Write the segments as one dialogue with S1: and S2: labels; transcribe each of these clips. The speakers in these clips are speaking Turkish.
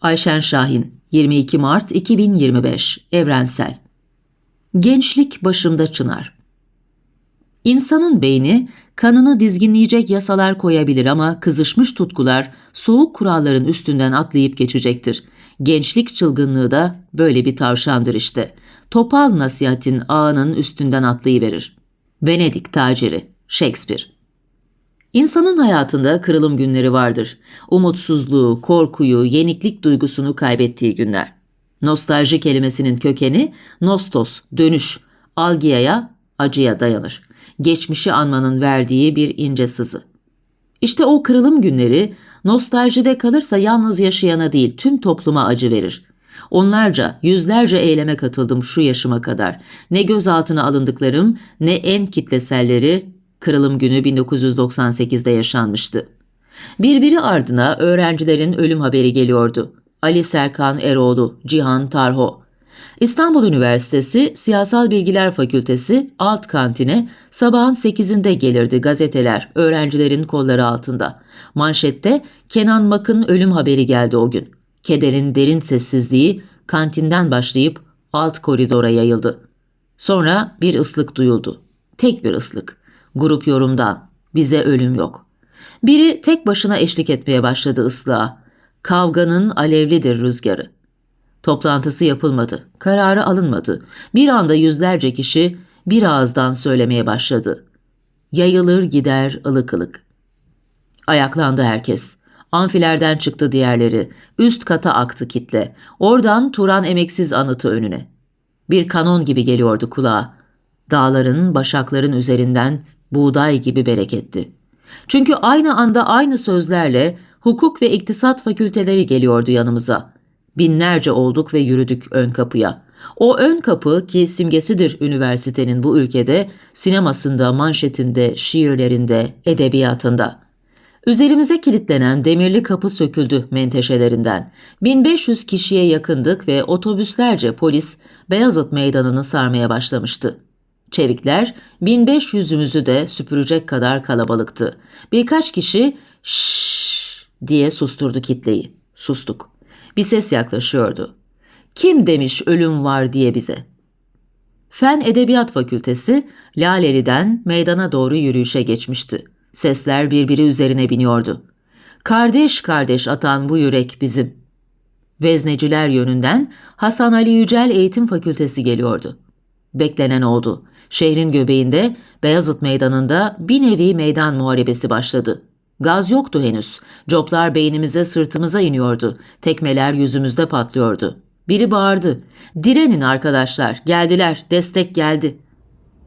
S1: Ayşen Şahin 22 Mart 2025 Evrensel Gençlik başımda çınar İnsanın beyni kanını dizginleyecek yasalar koyabilir ama kızışmış tutkular soğuk kuralların üstünden atlayıp geçecektir. Gençlik çılgınlığı da böyle bir tavşandır işte. Topal nasihatin ağının üstünden atlayıverir. Venedik taciri Shakespeare İnsanın hayatında kırılım günleri vardır. Umutsuzluğu, korkuyu, yeniklik duygusunu kaybettiği günler. Nostalji kelimesinin kökeni nostos, dönüş, algiyaya, acıya dayanır. Geçmişi anmanın verdiği bir ince sızı. İşte o kırılım günleri nostaljide kalırsa yalnız yaşayana değil tüm topluma acı verir. Onlarca, yüzlerce eyleme katıldım şu yaşıma kadar. Ne gözaltına alındıklarım ne en kitleselleri kırılım günü 1998'de yaşanmıştı. Birbiri ardına öğrencilerin ölüm haberi geliyordu. Ali Serkan Eroğlu, Cihan Tarho. İstanbul Üniversitesi Siyasal Bilgiler Fakültesi alt kantine sabahın 8'inde gelirdi gazeteler öğrencilerin kolları altında. Manşette Kenan Mak'ın ölüm haberi geldi o gün. Kederin derin sessizliği kantinden başlayıp alt koridora yayıldı. Sonra bir ıslık duyuldu. Tek bir ıslık. Grup yorumdan. Bize ölüm yok. Biri tek başına eşlik etmeye başladı ıslığa. Kavganın alevlidir rüzgarı. Toplantısı yapılmadı. Kararı alınmadı. Bir anda yüzlerce kişi bir ağızdan söylemeye başladı. Yayılır gider ılık ılık. Ayaklandı herkes. Amfilerden çıktı diğerleri. Üst kata aktı kitle. Oradan Turan emeksiz anıtı önüne. Bir kanon gibi geliyordu kulağa. Dağların, başakların üzerinden buğday gibi bereketti. Çünkü aynı anda aynı sözlerle hukuk ve iktisat fakülteleri geliyordu yanımıza. Binlerce olduk ve yürüdük ön kapıya. O ön kapı ki simgesidir üniversitenin bu ülkede, sinemasında, manşetinde, şiirlerinde, edebiyatında. Üzerimize kilitlenen demirli kapı söküldü menteşelerinden. 1500 kişiye yakındık ve otobüslerce polis Beyazıt Meydanı'nı sarmaya başlamıştı. Çevikler 1500'ümüzü de süpürecek kadar kalabalıktı. Birkaç kişi şşş diye susturdu kitleyi. Sustuk. Bir ses yaklaşıyordu. Kim demiş ölüm var diye bize? Fen Edebiyat Fakültesi Laleli'den meydana doğru yürüyüşe geçmişti. Sesler birbiri üzerine biniyordu. Kardeş kardeş atan bu yürek bizim. Vezneciler yönünden Hasan Ali Yücel Eğitim Fakültesi geliyordu. Beklenen oldu. Şehrin göbeğinde Beyazıt Meydanı'nda bir nevi meydan muharebesi başladı. Gaz yoktu henüz. Coplar beynimize sırtımıza iniyordu. Tekmeler yüzümüzde patlıyordu. Biri bağırdı. Direnin arkadaşlar. Geldiler. Destek geldi.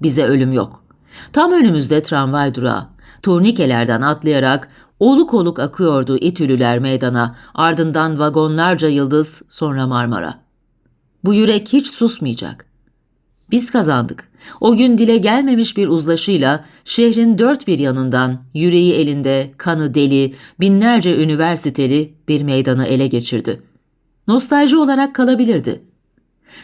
S1: Bize ölüm yok. Tam önümüzde tramvay durağı. Turnikelerden atlayarak oluk oluk akıyordu İtülüler meydana. Ardından vagonlarca yıldız sonra Marmara. Bu yürek hiç susmayacak. Biz kazandık. O gün dile gelmemiş bir uzlaşıyla şehrin dört bir yanından yüreği elinde, kanı deli, binlerce üniversiteli bir meydanı ele geçirdi. Nostalji olarak kalabilirdi.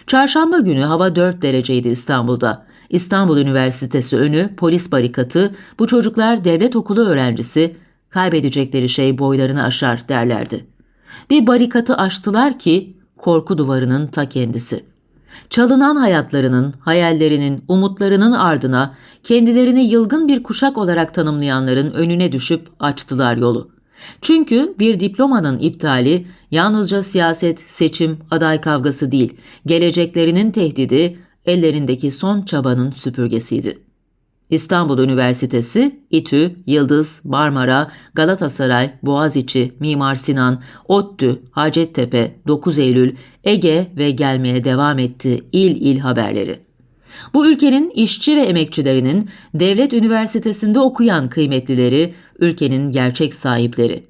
S1: Çarşamba günü hava 4 dereceydi İstanbul'da. İstanbul Üniversitesi önü polis barikatı, bu çocuklar devlet okulu öğrencisi, kaybedecekleri şey boylarını aşar derlerdi. Bir barikatı aştılar ki korku duvarının ta kendisi.'' Çalınan hayatlarının, hayallerinin, umutlarının ardına kendilerini yılgın bir kuşak olarak tanımlayanların önüne düşüp açtılar yolu. Çünkü bir diplomanın iptali yalnızca siyaset, seçim, aday kavgası değil, geleceklerinin tehdidi, ellerindeki son çabanın süpürgesiydi. İstanbul Üniversitesi, İTÜ, Yıldız, Marmara, Galatasaray, Boğaziçi, Mimar Sinan, ODTÜ, Hacettepe, 9 Eylül, Ege ve gelmeye devam etti il il haberleri. Bu ülkenin işçi ve emekçilerinin devlet üniversitesinde okuyan kıymetlileri, ülkenin gerçek sahipleri.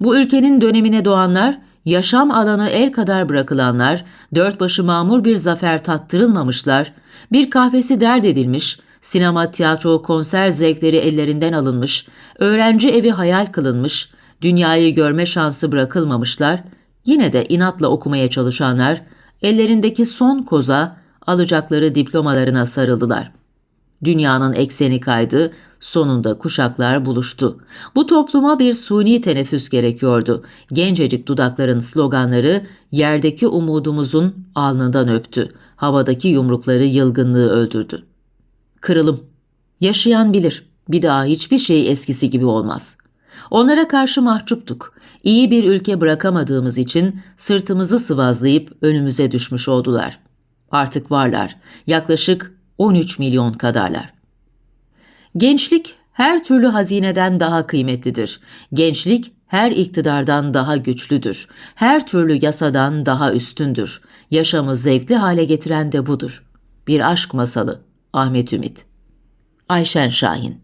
S1: Bu ülkenin dönemine doğanlar, yaşam alanı el kadar bırakılanlar, dört başı mamur bir zafer tattırılmamışlar, bir kahvesi dert edilmiş, sinema, tiyatro, konser zevkleri ellerinden alınmış, öğrenci evi hayal kılınmış, dünyayı görme şansı bırakılmamışlar, yine de inatla okumaya çalışanlar ellerindeki son koza alacakları diplomalarına sarıldılar. Dünyanın ekseni kaydı, sonunda kuşaklar buluştu. Bu topluma bir suni teneffüs gerekiyordu. Gencecik dudakların sloganları yerdeki umudumuzun alnından öptü. Havadaki yumrukları yılgınlığı öldürdü. Kırılım. Yaşayan bilir. Bir daha hiçbir şey eskisi gibi olmaz. Onlara karşı mahcuptuk. İyi bir ülke bırakamadığımız için sırtımızı sıvazlayıp önümüze düşmüş oldular. Artık varlar. Yaklaşık 13 milyon kadarlar. Gençlik her türlü hazineden daha kıymetlidir. Gençlik her iktidardan daha güçlüdür. Her türlü yasadan daha üstündür. Yaşamı zevkli hale getiren de budur. Bir aşk masalı. Ahmet Ümit. Ayşen Şahin